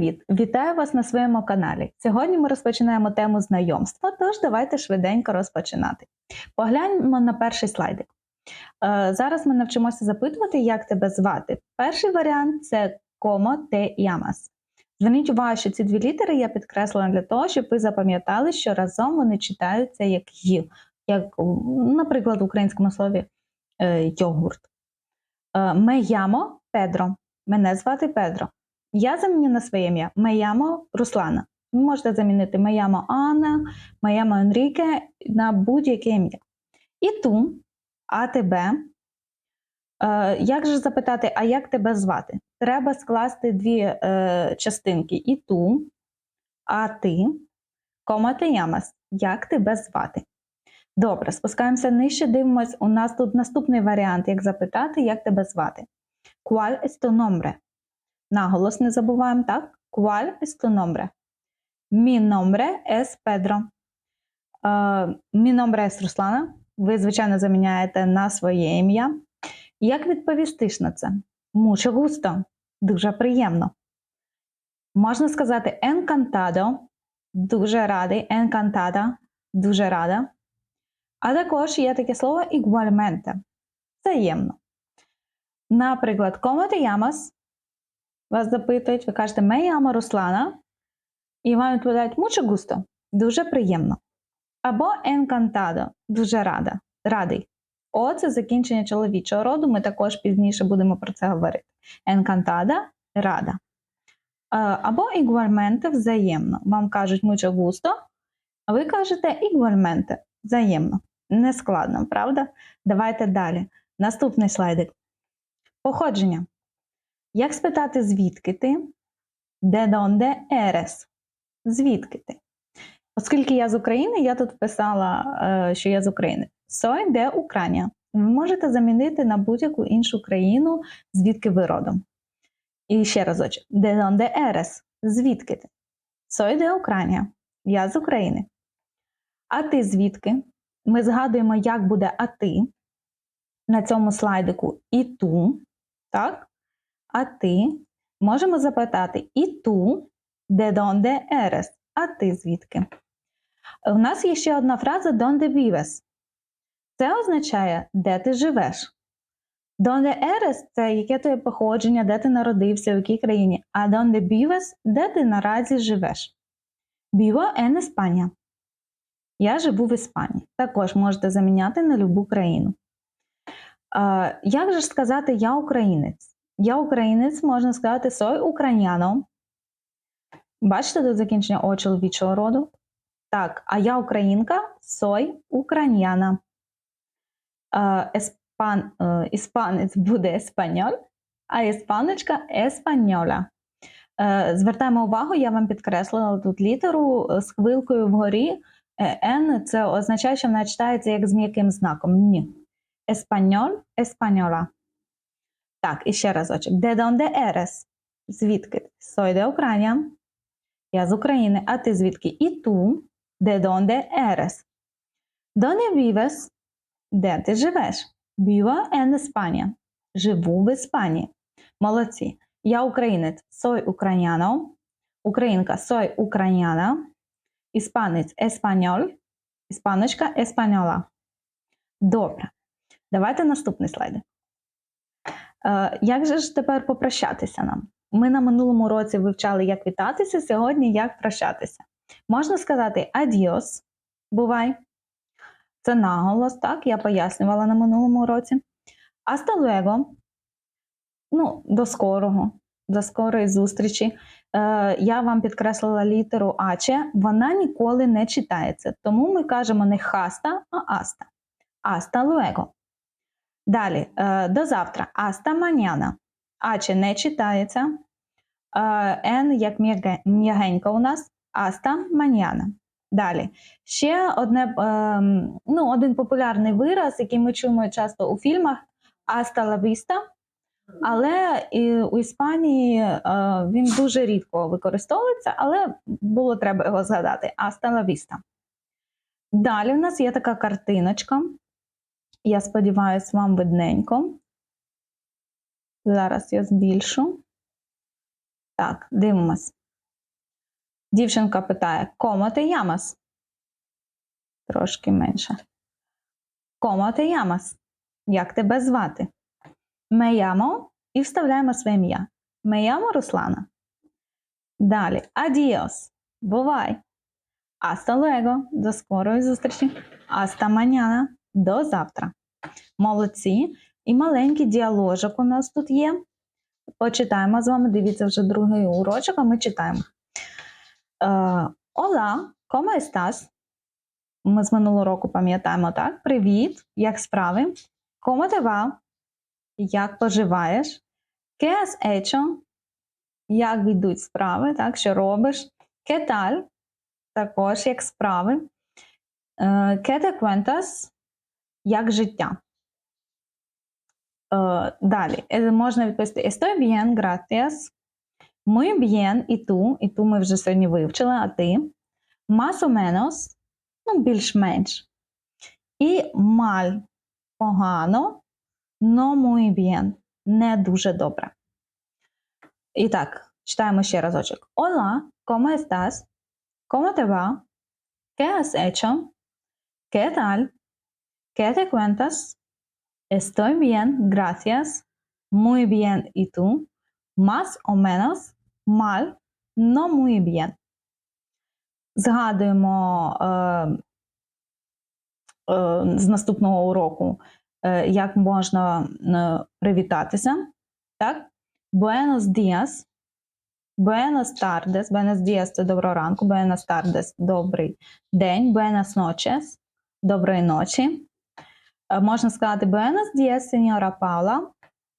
привіт! Вітаю вас на своєму каналі. Сьогодні ми розпочинаємо тему знайомства, тож давайте швиденько розпочинати. Погляньмо на перший слайдик. Е, Зараз ми навчимося запитувати, як тебе звати. Перший варіант це комо те ямас. Зверніть увагу, що ці дві літери я підкреслила для того, щоб ви запам'ятали, що разом вони читаються як «й», як, наприклад, в українському слові е, йогурт. Е, Ме ямо Педро. Мене звати Педро. Я заміню на своє ім'я Меямо Руслана. Ви можете замінити Меямо Анна, Меямо Енріке на будь-яке ім'я. І ту, а тебе. Е, як же запитати, а як тебе звати? Треба скласти дві е, частинки: і ту, а ти, кома ти ямас. Як тебе звати? Добре, спускаємося нижче, дивимось. У нас тут наступний варіант, як запитати, як тебе звати. ¿Cuál es tu nombre? Наголос не забуваємо, так? ¿Cuál es tu nombre? Mi nombre es Pedro. Uh, mi nombre es Руслана. Ви, звичайно, заміняєте на своє ім'я. Як відповісти ж на це? Mucho gusto. Дуже приємно. Можна сказати encantado. Дуже радий. Encantada. Дуже рада. А також є таке слово igualmente. Взаємно. Наприклад, ¿Cómo te llamas? Вас запитують, ви кажете «Me llamo Руслана» і вам відповідають «Mucho gusto» – дуже приємно. Або «Encantado» – дуже рада, радий. О, це закінчення чоловічого роду, ми також пізніше будемо про це говорити. «Encantada» – рада. Або «Igualmente» – взаємно. Вам кажуть «Mucho gusto», а ви кажете «Igualmente» – взаємно. Нескладно, правда? Давайте далі. Наступний слайдик. Походження. Як спитати, звідки ти? Де донде ерес? Звідки ти? Оскільки я з України, я тут вписала, е, що я з України. Сой де Україна. Ви можете замінити на будь-яку іншу країну, звідки ви родом. І ще разочок. Де донде ерес? Звідки ти? Сой де Україна. Я з України. А ти звідки? Ми згадуємо, як буде а ти на цьому слайдику і ту. Так? А ти можемо запитати і ту, де донде ерес, а ти звідки? У нас є ще одна фраза донде vives. Це означає, де ти живеш. Донде ерес це яке твоє походження, де ти народився, в якій країні. А донде vives – де ти наразі живеш. Vivo en España. Я живу в Іспанії. Також можете заміняти на любу країну. Як же ж сказати я українець? Я українець, можна сказати, сой україняно. Бачите тут закінчення о чоловічого роду? Так, а я українка сой україняна. Еспан, іспанець буде еспаньоль, а іспаночка еспаньоля. Звертаємо увагу, я вам підкреслила тут літеру з хвилкою вгорі. Н це означає, що вона читається як з м'яким знаком. Ні. Еспаньоль, еспаньола. Так, і ще разочок. Де донде ерес? Звідки? Сой де Україна. Я з України. А ти звідки? І ту. Де донде ерес? Доне вівес? Де ти живеш? Vivo en España. Живу в Іспанії. Молодці. Я українець. Сой україняно. Українка сой україняна. Іспанець еспаньоль. Іспаночка еспаньола. Добре. Давайте наступний слайд. Е, як же ж тепер попрощатися нам? Ми на минулому році вивчали, як вітатися, сьогодні як прощатися. Можна сказати адіос, бувай. Це наголос, так, я пояснювала на минулому році. Hasta luego, ну, до скорого, до скорої зустрічі. Е, Я вам підкреслила літеру Аче, вона ніколи не читається. Тому ми кажемо не хаста, а аста. Hasta luego. Далі, е, до завтра. Аста маняна. Аче не читається. Н як м'ягенька у нас. Аста маняна. Далі. Ще одне, ем, ну, один популярний вираз, який ми чуємо часто у фільмах Аста лавіста. Але у Іспанії е, він дуже рідко використовується, але було треба його згадати. Аста лавіста. Далі у нас є така картиночка. Я сподіваюся, вам видненько. Зараз я збільшу. Так, дивимось. Дівчинка питає: Комо ти ямас? Трошки менше. Комо ти ямас? Як тебе звати? Llamo і вставляємо своє ім'я. Llamo Руслана. Далі. Адіос. Бувай. Hasta luego. До скорої зустрічі. Hasta mañana. До завтра. Молодці. І маленький діаложок у нас тут є. Почитаємо з вами. Дивіться вже другий урочок, а ми читаємо. Е, Hola, ¿cómo estás? Ми з минулого року пам'ятаємо, так? Привіт, як справи? ¿Cómo te va? Як поживаєш? ¿Qué has hecho? Як йдуть справи, так? Що робиш? ¿Qué tal? Також як справи. Е, ¿Qué te cuentas? Як? Е, Далі Е, можна відповісти Estoy bien, gracias. Muy bien, і ту. І ту ми вже сьогодні вивчили, а ти? Más o menos, ну, більш-менш. І маль погано, no muy bien, не дуже добре. І так, читаємо ще разочок. Hola, ¿cómo estás? ¿Cómo te va? ¿Qué has hecho? ¿Qué tal? ¿Qué te cuentas? Estoy bien, gracias. Muy bien, ¿y tú? Más o menos, mal, no muy bien. Згадуємо е, е, з наступного уроку, е, як можна е, привітатися. Так? Buenos días. Buenas tardes. Buenos días – це доброго ранку. Buenas tardes – добрий день. Buenas noches – доброї ночі. Е, Можна сказати Buenos días, сеньора Паула.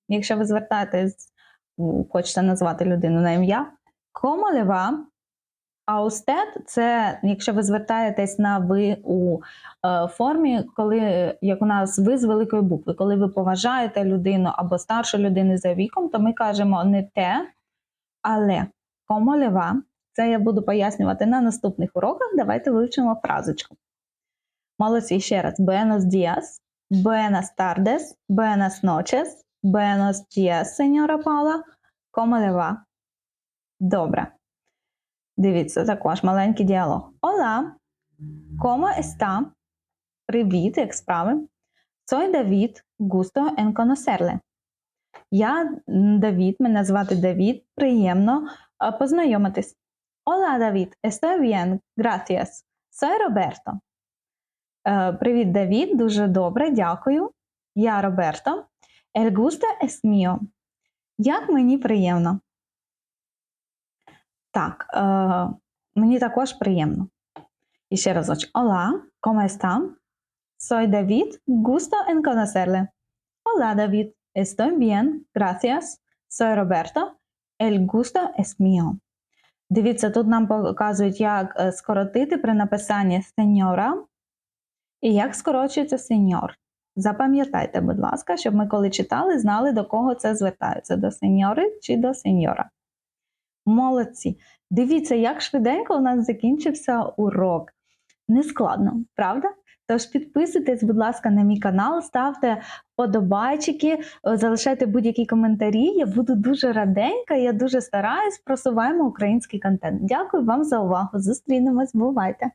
Якщо ви звертаєтесь, хочете назвати людину на ім'я. Como le це якщо ви звертаєтесь на ви у е, формі, коли як у нас ви з великої букви, коли ви поважаєте людину або старшу людину за віком, то ми кажемо не те, але va? Це я буду пояснювати на наступних уроках. Давайте вивчимо фразочку. Молодці ще раз. Buenos días, buenas tardes, buenas noches, buenos días. Como le va? Добре. Дивіться, також маленький діалог. Hola, ¿cómo está? Привіт, як справи? Soy David, gusto en conocerle. Я Давід, мене звати Давід, приємно е, познайомитись. Hola, David, estoy bien, gracias. Soy Roberto. Е, Привіт, Давід, дуже добре, дякую. Я Роберто. El gusto mío. Як мені приємно. Так, е, мені також приємно. І ще разочок. Hola, ¿cómo está? Soy David, gusto en conocerle. Hola, David, estoy bien, gracias. Soy Roberto. El gusto es mío. Дивіться, тут нам показують, як е, скоротити при написанні сеньора і як скорочується сеньор. Запам'ятайте, будь ласка, щоб ми, коли читали, знали, до кого це звертається: до сеньори чи до сеньора. Молодці! Дивіться, як швиденько у нас закінчився урок. Нескладно, правда? Тож підписуйтесь, будь ласка, на мій канал, ставте вподобайчики, залишайте будь-які коментарі. Я буду дуже раденька, я дуже стараюсь, просуваємо український контент. Дякую вам за увагу. Зустрінемось, бувайте!